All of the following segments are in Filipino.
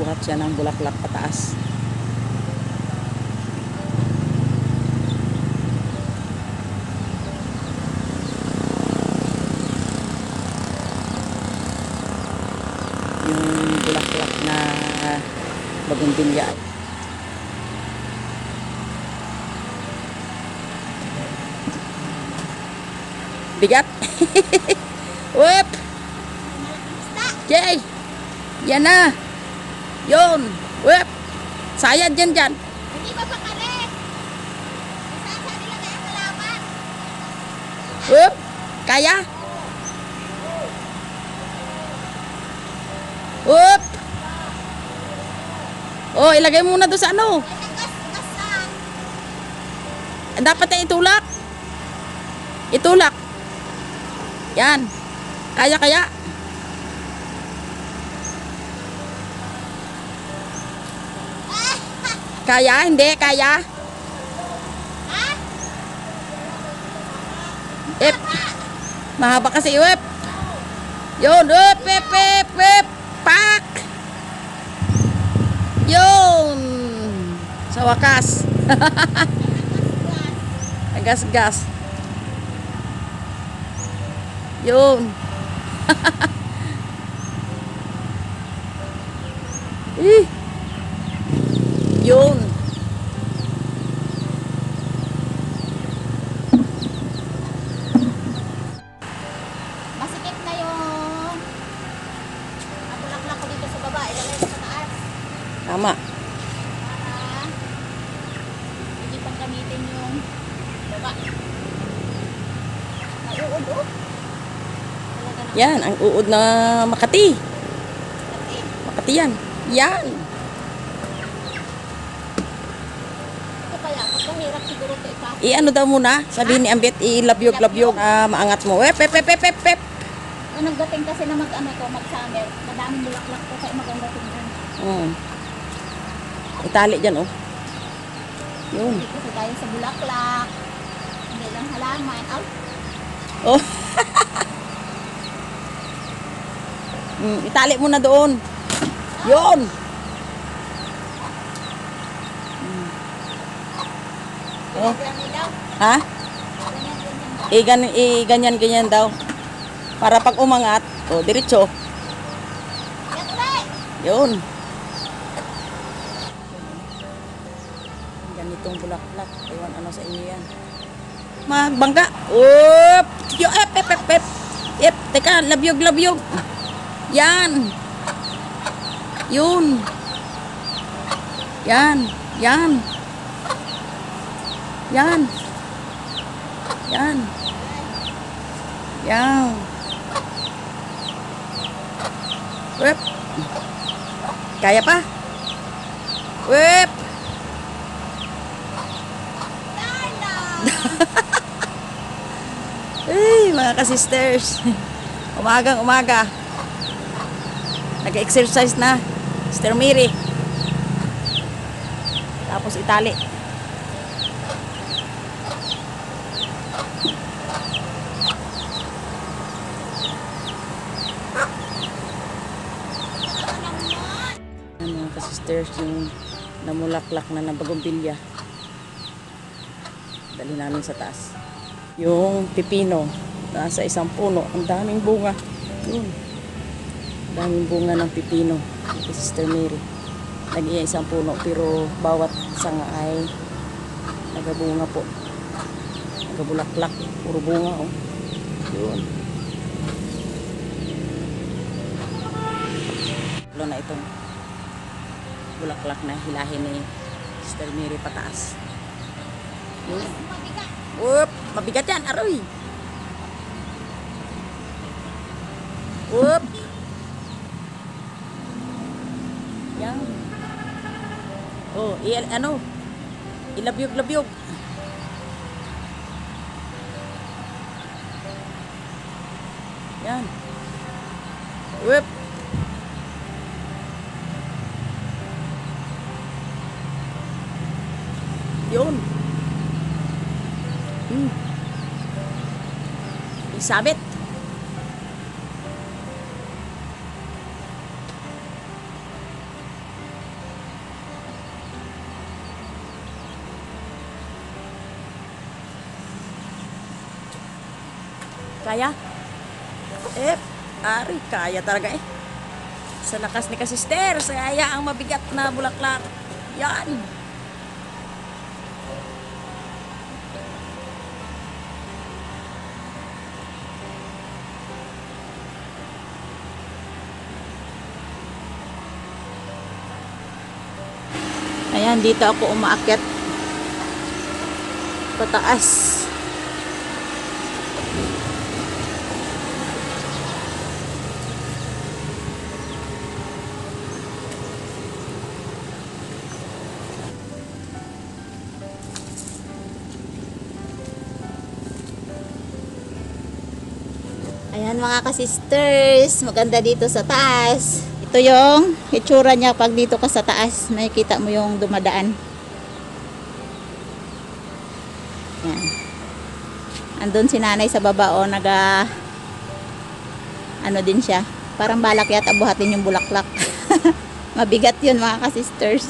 buhat siya ng bulaklak pataas. Yung bulaklak na bagumbilya. Bigat. Whoop! Jay! Yan na! Yun! Whoop! Sayad dyan dyan. Hindi ba pakali? Saan sa nila kaya kalaman? Whoop! Kaya? Whoop! Oh, ilagay muna doon sa ano. Dapat na itulak. Itulak. Yan. Kaya kaya. Kaya, hindi, kaya. Ha? Mahaba kasi, whip. Yun, whip, whip, whip, whip. Pak. Yun. Sa wakas. Gas-gas. Yun. Ih. Yun. Masikip na yung nabulaklak ko dito sa baba. Ilagay ko sa taas. Tama. Hindi pang gamitin yung baba. Nauud oh. Talaga na. Yan, ang uod na Makati. Kasi, Makati yan. Yan. ito kaya, pagkahirap siguro ito ipasok. I-ano daw muna, sabihin ni Ambet, i-labyog-labyog. Ah, maangat mo. Wep, wep, wep, wep, wep. Anong dating kasi na mag ano to, mag summer, madaming bulaklak to kaya maganda tingnan. Mm. Itali dyan, oh. Yun. Kasi tayo sa bulaklak. Hindi lang halaman. Out. Oh. mm, itali mo na doon. Yun. Mm. Oh, ha? Ganyan, ganyan. Eh, gan, eh, ganyan, ganyan daw. Para pag umangat, oh, diretso. Yun. Ganitong bulaklak. Ewan ano sa inyo yan. Magbangga. Oop! Yo, ep, ep, ep, ep. Ep, teka, labyog, labyog. Yan. Yun. Yan. Yan. Yan. Yan. Yan. Wep. Kaya pa? Wep. Ay, mga kasisters. Umagang umaga. Nag-exercise na. Sister Mary. Tapos itali. Yan mga kasisters, yung namulaklak na na bagumbilya. Dali namin sa taas. Yung pipino, nasa isang puno. Ang daming bunga. Yun. Daming bunga ng pipino. Ito si Sister Mary. Nag-iya isang puno, pero bawat sanga ay nagabunga po. Nagabulaklak. Puro bunga, oh. Yun. Lalo na itong bulaklak na hilahin ni Sister Mary pataas. Yun. Whoop! Mabigat yan, aroy! Whoop! Yan. Oh, i ano? Ilabyog-labyog. Yan. Whoop! sabit. Kaya? Eh, ari, kaya talaga eh. Sa lakas ni kasister, sa ang mabigat na bulaklak. Yan. Dito ako umaakyat. Pataas. Ayan mga ka-sisters, maganda dito sa taas. Ito yung itsura niya pag dito ka sa taas. Makikita mo yung dumadaan. Yan. Andun si nanay sa baba o naga ano din siya. Parang balak yata buhatin yung bulaklak. Mabigat yun mga ka-sisters.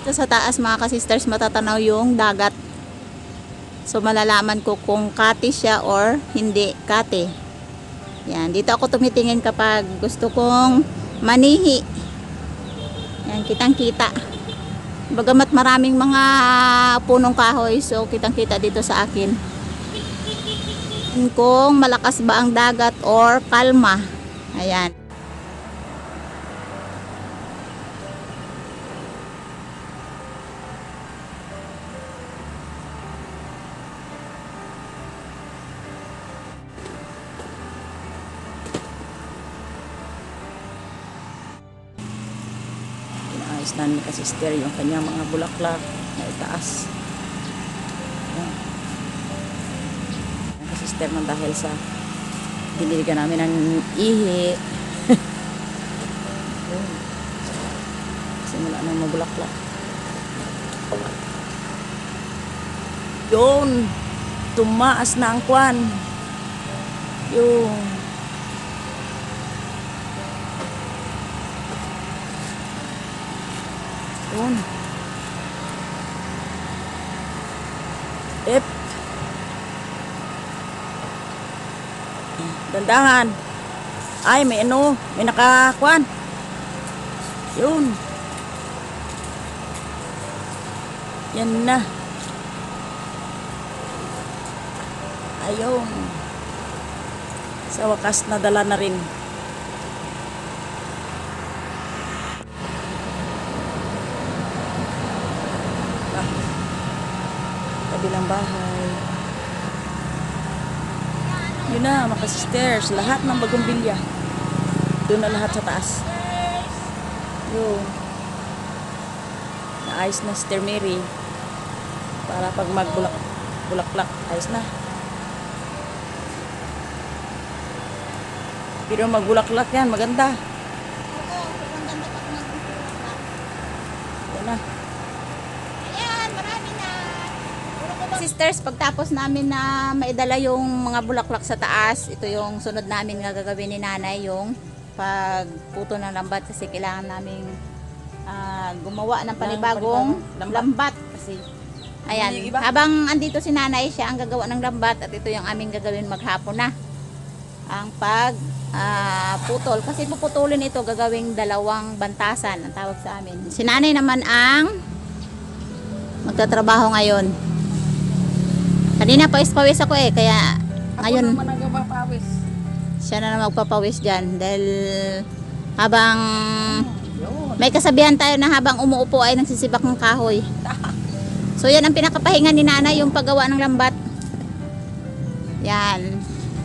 Ito sa taas mga ka-sisters matatanaw yung dagat. So malalaman ko kung kati siya or hindi kati. Yan, dito ako tumitingin kapag gusto kong manihi. Yan, kitang-kita. Bagamat maraming mga punong kahoy, so kitang-kita dito sa akin. Kung malakas ba ang dagat or kalma. Ayan. Kasister yung kanyang mga bulaklak na itaas. Yan. Ang kasister man dahil sa diniligan namin ng ihi. Wala nang mabulaklak. Yun. Tumaas na ang kwan. Yun. Yun. Ep. Dandahan. Ay, may ano, may nakakuan. Yun. Yan na. Ayun. Sa wakas nadala na rin. Kabilang bahay. Yun na, mga lahat ng bagong bilya. Doon na lahat sa taas. Yun. Naayos na Sister Mary. Para pag magbulak bulaklak, ayos na. Pero magbulaklak yan, maganda. Yan na. Ayan, marami na. Sisters, pagtapos namin na maidala yung mga bulaklak sa taas, ito yung sunod namin nga gagawin ni nanay, yung pagputo ng lambat kasi kailangan namin ah, gumawa ng panibagong panibagong lambat. Kasi, Ayan, habang andito si nanay, siya ang gagawa ng lambat at ito yung aming gagawin maghapon na. Ang pag ah, putol. Kasi puputulin ito, gagawing dalawang bantasan ang tawag sa amin. Si nanay naman ang magtatrabaho ngayon. Kanina pawis-pawis ako eh, kaya ngayon Ako naman ang gumapawis. siya na magpapawis dyan dahil habang may kasabihan tayo na habang umuupo ay nagsisibak ng kahoy. So yan ang pinakapahinga ni nanay yung paggawa ng lambat. Yan.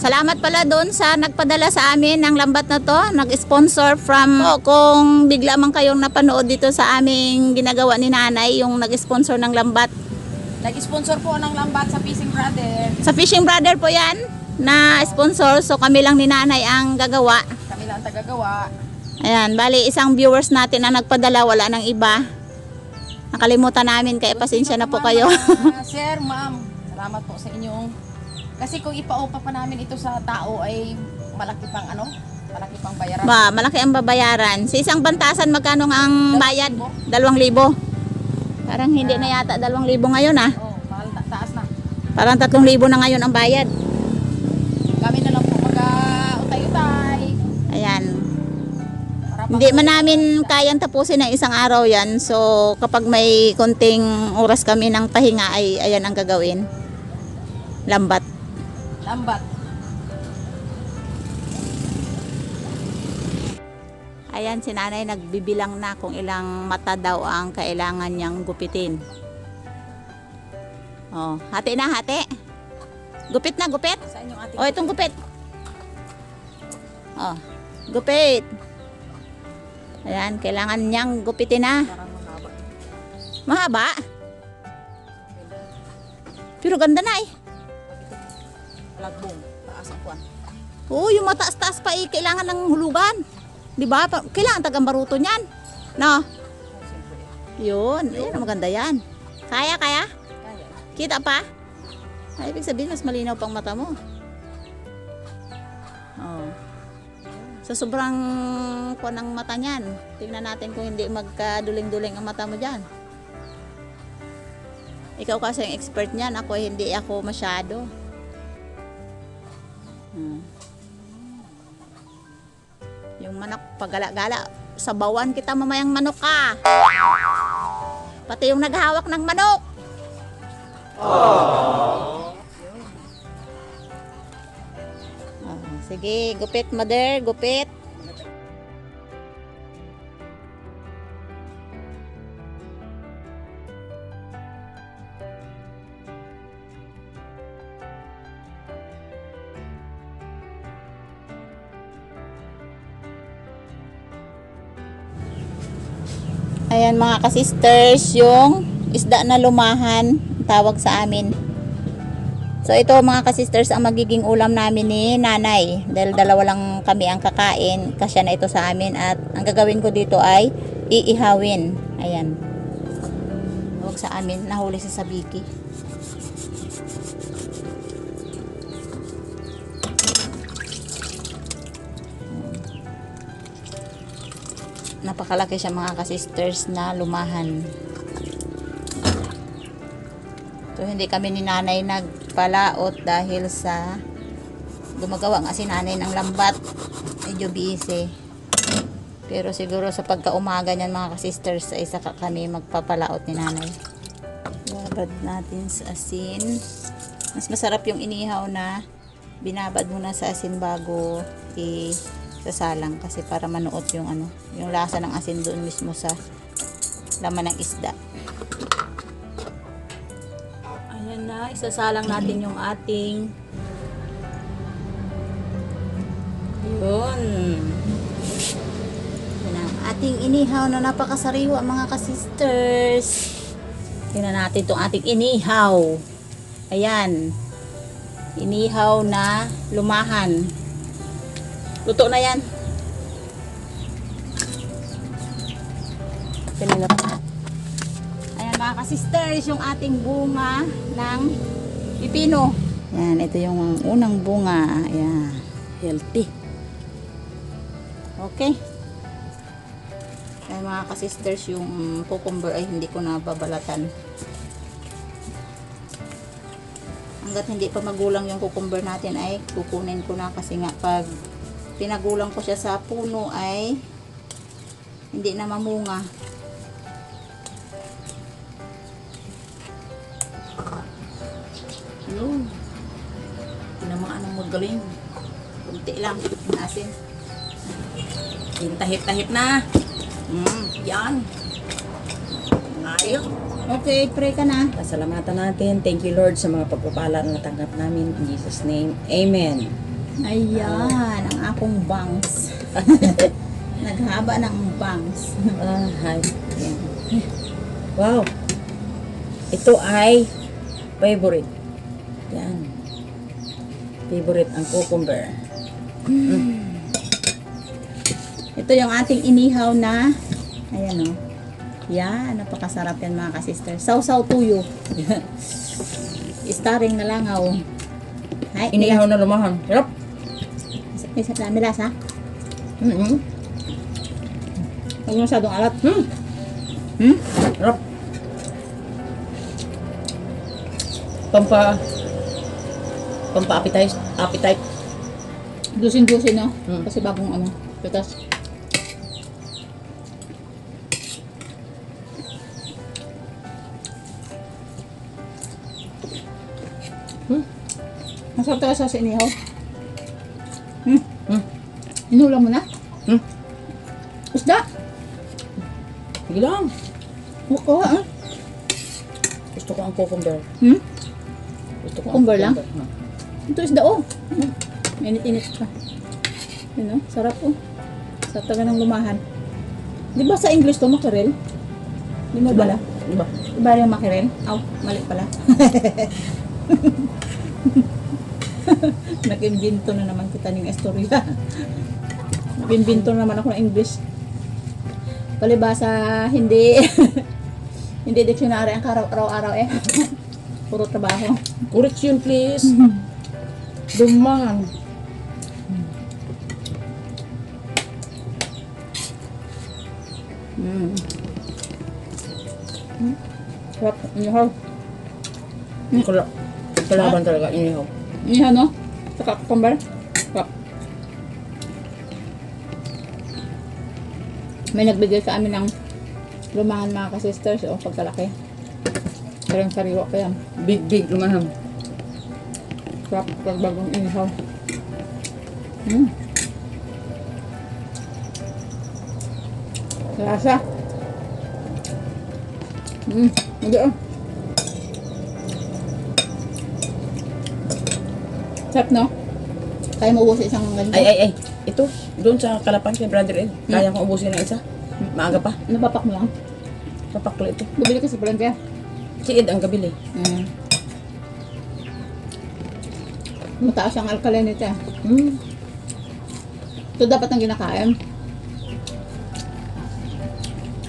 Salamat pala doon sa nagpadala sa amin ng lambat na to. Nag-sponsor from O, kung bigla man kayong napanood dito sa aming ginagawa ni nanay yung nag-sponsor ng lambat. Nag-sponsor po ng lambat sa Fishing Brother. Sa Fishing Brother po yan na sponsor. So kami lang ni nanay ang gagawa. Kami lang ang tagagawa. Ayan, bali isang viewers natin na nagpadala, wala nang iba. Nakalimutan namin, kaya pasensya na po kayo. Ah, sir, ma'am, salamat po sa inyong... Kasi kung ipaupa pa namin ito sa tao ay malaki pang ano? Malaki pang bayaran. ba, malaki ang babayaran. Sa isang bantasan, magkano ang bayad? Dalawang libo. Parang hindi na yata dalawang libo ngayon ah. Oh, mahal na, taas na. Parang 3,000 na ngayon ang bayad. Kami na lang po mag-utay-utay. Ayan. Hindi man namin kayang tapusin ng isang araw yan. So, kapag may konting oras kami ng pahinga, ay ayan ang gagawin. Lambat. Lambat. Ayan, si nanay nagbibilang na kung ilang mata daw ang kailangan niyang gupitin. Oh, hati na, hati. Gupit na, gupit. Sa inyong ating Oh, itong gupit. Oh, gupit. Ayan, kailangan niyang gupitin na. mahaba. Mahaba. Pero ganda na eh. Lagbong. Taas ang kwan. Oo, yung mataas-taas pa eh, kailangan ng hulugan. Di ba? Kailangan tagang baruto niyan. No? Yun. Ayan, maganda yan. Kaya, kaya? Kaya. Kita pa? Ay, ibig sabihin, mas malinaw pang mata mo. Oh. Sa sobrang kuwan ng mata niyan, tingnan natin kung hindi magkaduling-duling ang mata mo dyan. Ikaw kasi ang expert niyan, ako hindi ako masyado. Hmm. Yung manok, pagala-gala, sabawan kita mamayang manok ka. Pati yung naghawak ng manok. Oh, sige, gupit mother, gupit. Ayan mga kasisters, yung isda na lumahan, tawag sa amin. So ito mga kasisters ang magiging ulam namin ni nanay dahil dalawa lang kami ang kakain kasya na ito sa amin at ang gagawin ko dito ay iihawin. Ayan. Huwag sa amin, nahuli sa sabiki. Napakalaki siya mga kasisters na lumahan. So hindi kami ni nanay nagpalaot dahil sa gumagawa nga si nanay ng lambat. Medyo busy. Pero siguro sa pagkaumaga niyan mga kasisters ay saka kami magpapalaot ni nanay. Babad natin sa asin. Mas masarap yung inihaw na binabad muna sa asin bago i sasalang kasi para manuot yung ano, yung lasa ng asin doon mismo sa laman ng isda. Ayan na, isasalang natin yung ating yun. Yan ang ating inihaw na napakasariwa mga kasisters. Tingnan natin itong ating inihaw. Ayan. Inihaw na lumahan. Luto na yan. Kanina Ayan mga kasisters, yung ating bunga ng pipino. Yan, ito yung unang bunga. Ayan. healthy. Okay. Ayan mga kasisters, yung cucumber ay hindi ko na babalatan. Hanggat hindi pa magulang yung cucumber natin ay kukunin ko na kasi nga pag pinagulang ko siya sa puno ay hindi na mamunga. Yun. Tinamaan ang magaling. Kunti lang. yung Asin. Tahip-tahip na. Mm. Yan. Ayos. Okay, pray ka na. Pasalamatan natin. Thank you Lord sa mga pagpapala na natanggap namin. In Jesus name. Amen. Ayan, ang akong bangs. Naghaba ng bangs. Ah, hi. Wow. Ito ay favorite. Yan. Favorite ang cucumber. Ito yung ating inihaw na, ayan o. Yan, napakasarap yan mga kasister. Sausaw tuyo. Starring na langaw. Ay, Inihaw na lumahan. Sarap. May sa nilas ha? Mm-hmm. Huwag mo masyadong alat. Hmm. Hmm? Sarap. Pampa Pampa-appetite. Appetite. Dusin-dusin, no? Mm. Kasi bagong ano, pitas. Hmm. Masarap talaga sa inihaw. Hmm. Hmm. Inulam mo na? Hmm. Isda? Sige lang. Oo, ah. Gusto ko ang cucumber. Hmm? Gusto ko Cucumber lang? Ha. Ito isda, oh. Hmm. Init-init pa. Yun, oh. Sarap, oh. Sarap talaga ng lumahan. Di ba sa English to, mackerel? Di mo bala? Diba? Iba yung mackerel? Aw, mali pala. Nag-imbento na naman kita ng istorya. Nag-imbento na naman ako ng English. Palibasa, hindi. hindi dictionary ang araw-araw eh. Puro trabaho. Correction please. Duman. Mm. Mm. Sarap. Inihaw. Kala kalaban talaga inihaw. Inihaw, no? Sarap. May nagbigay sa amin ng lumahan mga ka-sisters o pagkalaki. Parang sariwa pa yan. Big big lumahan. Sarap pag bagong inihaw. Mm. Lasa. Mm. Hindi oh. Sarap no? Kaya mo ubos isang ganito. Ay ay ay. Ito, doon sa Kalapang kay Brother Ed. Kaya kong ubusin ng isa. Maaga pa. Napapak mo lang. Papaklo ito. Bumili ka sa palengke. Si Ed ang gabili. Mm. Mataas ang alkalinity. ah. Hmm. Ito dapat ang ginakain.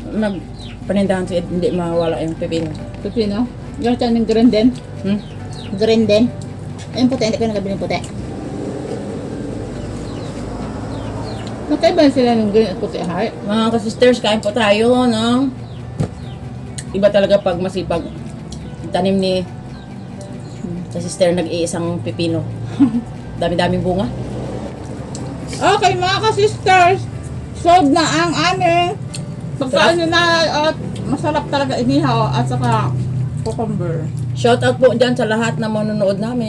Nag panindahan si Ed, hindi mawala yung pepino. Pepino. Yung siya ng green din. Hmm? Green din. Ayun puti, hindi ko nagabili ng puti. Magkaiba sila ng green at puti, hay. Mga ka-sisters, kain po tayo, no? Iba talaga pag masipag tanim ni sa sister nag-iisang pepino. Dami-daming bunga. Okay mga ka-sisters, solved na ang aming pagkain na at masarap talaga inihaw at saka cucumber. Shout out po dyan sa lahat na manonood namin.